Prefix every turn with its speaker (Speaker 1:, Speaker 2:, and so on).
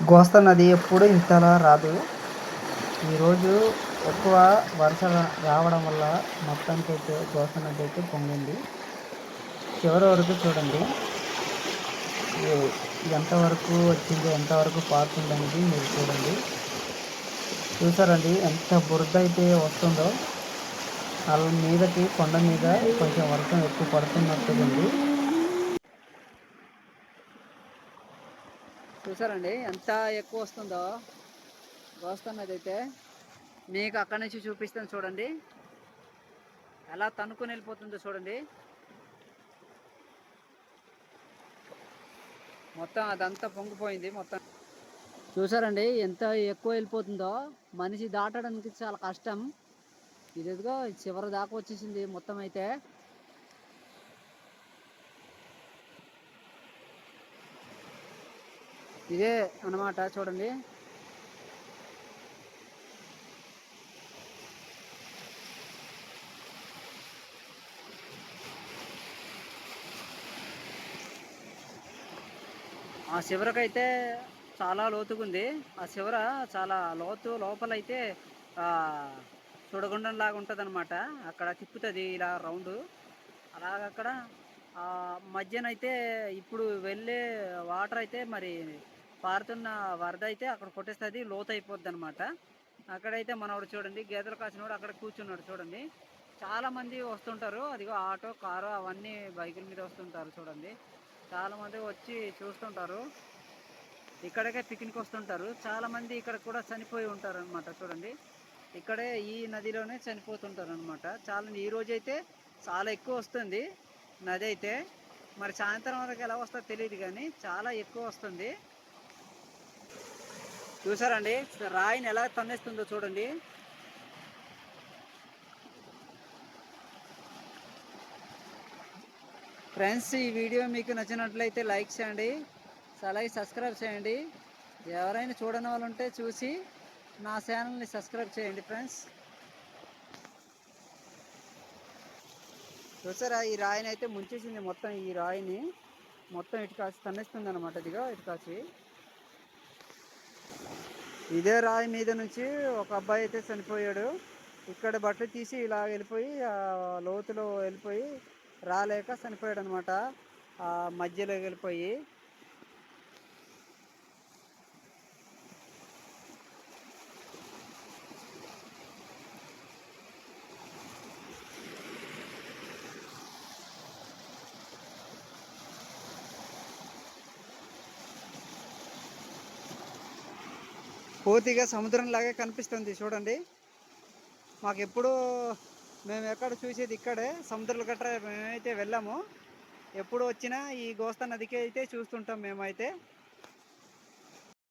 Speaker 1: గోస్తా నది ఎప్పుడు ఇంతలా రాదు. ఈరోజు ఎక్కువ వర్ష రావడం వల్ల మొత్తానికి అయితే గోస్తా నది అయితే పొంగింది. చివరి వరకు చూడండి. ఎంతవరకు వచ్చింది ఎంతవరకు పారుతుంది అనేది మీరు చూడండి. చూసారండి ఎంత బురద అయితే వస్తుందో. వాళ్ళ మీదకి కొండ మీద కొంచెం వర్షం ఎక్కువ పడుతున్నట్టుగా ఉంది. చూసారండి? ఎంత ఎక్కువ వస్తుందో. వస్తున్నది అయితే మీకు అక్కడి నుంచి చూపిస్తాను చూడండి. ఎలా తనుకొని వెళ్ళిపోతుందో చూడండి. మొత్తం అదంతా పొంగిపోయింది మొత్తం. చూసారండి? ఎంత ఎక్కువ వెళ్ళిపోతుందో. మనిషి దాటడానికి చాలా కష్టం. ఇది ఎదుగో చివరి దాకా వచ్చేసింది మొత్తం అయితే. ఇదే అన్నమాట చూడండి. ఆ చివరకైతే చాలా లోతుగా ఉంది ఆ చివర చాలా లోతు లోపలైతే చూడగుండం లాగా ఉంటుంది అనమాట అక్కడ తిప్పుతుంది ఇలా రౌండ్. అలాగక్కడ మధ్యనైతే ఇప్పుడు వెళ్ళే వాటర్ అయితే మరి పారుతున్న వరద అయితే అక్కడ కొట్టేస్తుంది లోతు అయిపోద్ది అనమాట అక్కడైతే మనవాడు చూడండి గేదెలు కాసినవాడు అక్కడ కూర్చున్నాడు చూడండి. చాలామంది వస్తుంటారు అదిగో ఆటో కారు అవన్నీ బైకుల మీద వస్తుంటారు చూడండి. చాలామంది వచ్చి చూస్తుంటారు ఇక్కడికే పిక్నిక్ వస్తుంటారు. చాలామంది ఇక్కడ కూడా చనిపోయి ఉంటారు అనమాట చూడండి. ఇక్కడే ఈ నదిలోనే చనిపోతుంటారు అనమాట చాలా ఈ రోజు అయితే చాలా ఎక్కువ వస్తుంది నది అయితే మరి సాయంత్రం వరకు ఎలా వస్తుందో తెలియదు కానీ చాలా ఎక్కువ వస్తుంది. చూసారండి రాయిని ఎలా తన్నేస్తుందో చూడండి. ఫ్రెండ్స్ ఈ వీడియో మీకు నచ్చినట్లయితే లైక్ చేయండి అలాగే సబ్స్క్రైబ్ చేయండి. ఎవరైనా చూడని వాళ్ళు ఉంటే చూసి నా ఛానల్ని సబ్స్క్రైబ్ చేయండి ఫ్రెండ్స్. చూసారా ఈ రాయిని అయితే ముంచేసింది మొత్తం ఈ రాయిని మొత్తం ఇటు కాసి తన్నేస్తుంది అనమాట ఇదిగా ఇటు కాసి ఇదే రాయి మీద నుంచి ఒక అబ్బాయి అయితే చనిపోయాడు. ఇక్కడ బట్టలు తీసి ఇలా వెళ్ళిపోయి లోతులో వెళ్ళిపోయి రాలేక చనిపోయాడు అనమాట మధ్యలో వెళ్ళిపోయి పూర్తిగా సముద్రం లాగే కనిపిస్తుంది చూడండి. మాకు ఎప్పుడు మేము ఎక్కడ చూసేది ఇక్కడే సముద్రాల గట్రా మేమైతే వెళ్ళాము. ఎప్పుడు వచ్చినా ఈ గోస్తా నదికి అయితే చూస్తుంటాం మేమైతే.